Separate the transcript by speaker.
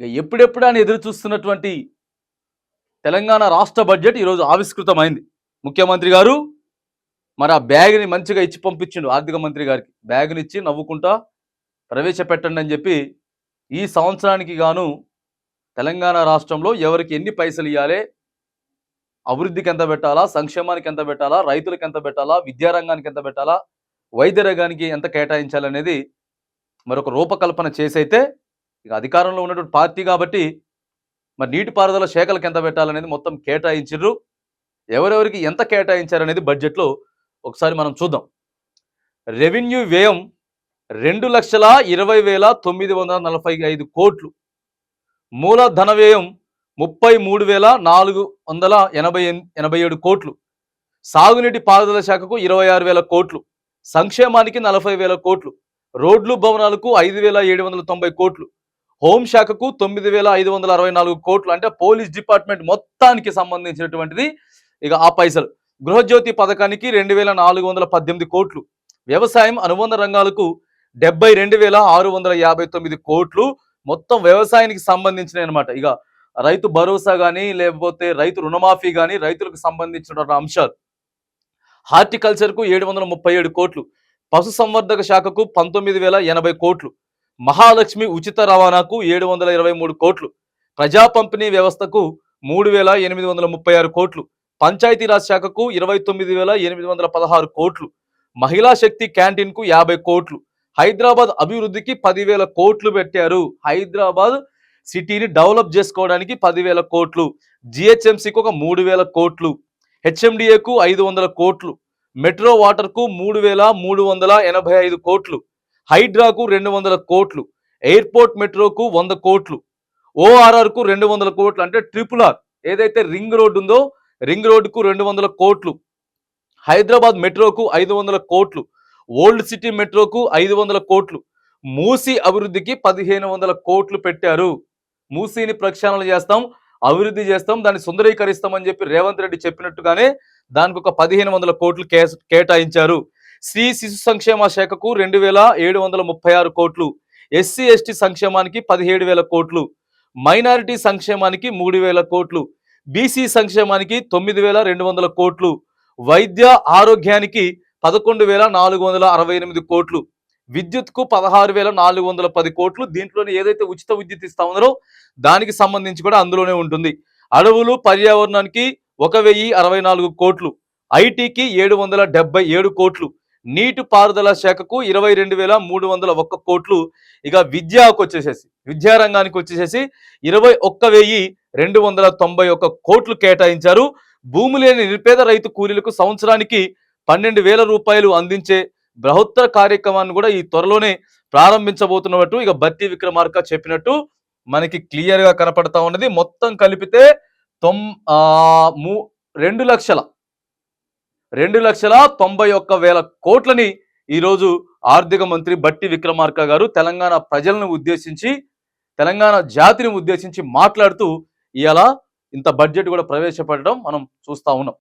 Speaker 1: ఎప్పుడెప్పుడు అని ఎదురు చూస్తున్నటువంటి తెలంగాణ రాష్ట్ర బడ్జెట్ ఈరోజు ఆవిష్కృతమైంది. ముఖ్యమంత్రి గారు మరి ఆ బ్యాగ్ని మంచిగా ఇచ్చి పంపించిండు ఆర్థిక మంత్రి గారికి. బ్యాగ్ని ఇచ్చి నవ్వుకుంటా ప్రవేశపెట్టండి అని చెప్పి ఈ సంవత్సరానికి గాను తెలంగాణ రాష్ట్రంలో ఎవరికి ఎన్ని పైసలు ఇవ్వాలి అభివృద్ధికి ఎంత పెట్టాలా సంక్షేమానికి ఎంత పెట్టాలా రైతులకు ఎంత పెట్టాలా విద్యారంగానికి ఎంత పెట్టాలా వైద్య రంగానికి ఎంత కేటాయించాలనేది మరొక రూపకల్పన చేసైతే ఇక అధికారంలో ఉన్నటువంటి పార్టీ కాబట్టి మరి నీటిపారుదల శాఖలకు ఎంత పెట్టాలనేది మొత్తం కేటాయించారు ఎవరెవరికి ఎంత కేటాయించారనేది బడ్జెట్లో ఒకసారి మనం చూద్దాం. రెవెన్యూ వ్యయం రెండు లక్షల ఇరవై వేల తొమ్మిది వందల నలభై ఐదు కోట్లు. మూలధన వ్యయం ముప్పై మూడు వేల నాలుగు వందల ఎనభై ఎన్- ఎనభై ఏడు కోట్లు. సాగునీటి పారుదల శాఖకు ఇరవై ఆరు వేల కోట్లు. సంక్షేమానికి నలభై వేల కోట్లు. రోడ్లు భవనాలకు ఐదు వేల ఏడు వందల తొంభై కోట్లు. హోంశాఖకు తొమ్మిది వేల ఐదు వందల అరవై నాలుగు కోట్లు అంటే పోలీస్ డిపార్ట్మెంట్ మొత్తానికి సంబంధించినటువంటిది ఇక ఆ పైసలు. గృహజ్యోతి పథకానికి రెండు వేల నాలుగు వందల పద్దెనిమిది కోట్లు. వ్యవసాయం అనుబంధ రంగాలకు డెబ్బై రెండు వేల ఆరు వందల యాభై తొమ్మిది కోట్లు మొత్తం వ్యవసాయానికి సంబంధించినవి అనమాట ఇక రైతు భరోసా కానీ లేకపోతే రైతు రుణమాఫీ కానీ రైతులకు సంబంధించినటువంటి అంశాలు. హార్టికల్చర్కు ఏడు వందల ముప్పై ఏడు కోట్లు. పశు సంవర్ధక శాఖకు పంతొమ్మిది వేల ఎనభై కోట్లు. మహాలక్ష్మి ఉచిత రవాణాకు ఏడు వందల ఇరవై మూడు కోట్లు ప్రజా పంపిణీ వ్యవస్థకు మూడు వేల ఎనిమిది వందల ముప్పై ఆరు కోట్లు పంచాయతీరాజ్ శాఖకు ఇరవై తొమ్మిది వేల ఎనిమిది వందల పదహారు కోట్లు మహిళా శక్తి క్యాంటీన్కు యాభై కోట్లు హైదరాబాద్ అభివృద్ధికి పదివేల కోట్లు పెట్టారు. హైదరాబాద్ సిటీని డెవలప్ చేసుకోవడానికి పదివేల కోట్లు జిహెచ్ఎంసీకి ఒక మూడు వేల కోట్లు హెచ్ఎండిఏకు ఐదు వందల కోట్లు మెట్రో వాటర్కు మూడు వేల మూడు వందల ఎనభై ఐదు కోట్లు హైడ్రాకు రెండు వందల కోట్లు ఎయిర్పోర్ట్ మెట్రోకు వంద కోట్లు ఓఆర్ఆర్కు రెండు వందల కోట్లు అంటే ట్రిపుల్ ఆర్. ఏదైతే రింగ్ రోడ్ ఉందో రింగ్ రోడ్డుకు రెండు వందల కోట్లు హైదరాబాద్ మెట్రోకు ఐదు వందల కోట్లు ఓల్డ్ సిటీ మెట్రోకు ఐదు వందల కోట్లు మూసీ అభివృద్ధికి పదిహేను వందల కోట్లు పెట్టారు. మూసీని ప్రక్షాళన చేస్తాం అభివృద్ధి చేస్తాం దాన్ని సుందరీకరిస్తామని చెప్పి రేవంత్ రెడ్డి చెప్పినట్టుగానే దానికి ఒక పదిహేను వందల కోట్లు కేటాయించారు. శ్రీ శిశు సంక్షేమ శాఖకు రెండు వేల ఏడు వందల ముప్పై ఆరు కోట్లు ఎస్సీ ఎస్టీ సంక్షేమానికి పదిహేడు వేల కోట్లు మైనారిటీ సంక్షేమానికి మూడు వేల కోట్లు బీసీ సంక్షేమానికి తొమ్మిది వేల రెండు వందల కోట్లు వైద్య ఆరోగ్యానికి పదకొండు వేల నాలుగు వందల అరవై ఎనిమిది కోట్లు విద్యుత్కు పదహారు వేల నాలుగు వందల పది కోట్లు దీంట్లోనే ఏదైతే ఉచిత విద్యుత్ ఇస్తా ఉన్నారో దానికి సంబంధించి కూడా అందులోనే ఉంటుంది. అడవులు పర్యావరణానికి ఒక వెయ్యి అరవై నాలుగు కోట్లు ఐటీకి ఏడు వందల డెబ్బై ఏడు కోట్లు నీటి పారుదల శాఖకు ఇరవై రెండు వేల మూడు వందల ఒక్క కోట్లు ఇక విద్యాకు వచ్చేసేసి విద్యారంగానికి వచ్చేసేసి ఇరవై ఒక్క వెయ్యి రెండు వందల తొంభై ఒక్క కోట్లు కేటాయించారు. భూమి లేని నిరుపేద రైతు కూలీలకు సంవత్సరానికి పన్నెండు వేల రూపాయలు అందించే బృహత్తర కార్యక్రమాన్ని కూడా ఈ త్వరలోనే ప్రారంభించబోతున్నట్టు ఇక బత్తి విక్రమార్క చెప్పినట్టు మనకి క్లియర్గా కనపడతా ఉన్నది. మొత్తం కలిపితే తొమ్ మూ రెండు లక్షల రెండు లక్షల తొంభై ఒక్క వేల కోట్లని ఈరోజు ఆర్థిక మంత్రి బట్టి విక్రమార్క గారు తెలంగాణ ప్రజలను ఉద్దేశించి తెలంగాణ జాతిని ఉద్దేశించి మాట్లాడుతూ ఇలా ఇంత బడ్జెట్ కూడా ప్రవేశపెట్టడం మనం చూస్తా ఉన్నాం.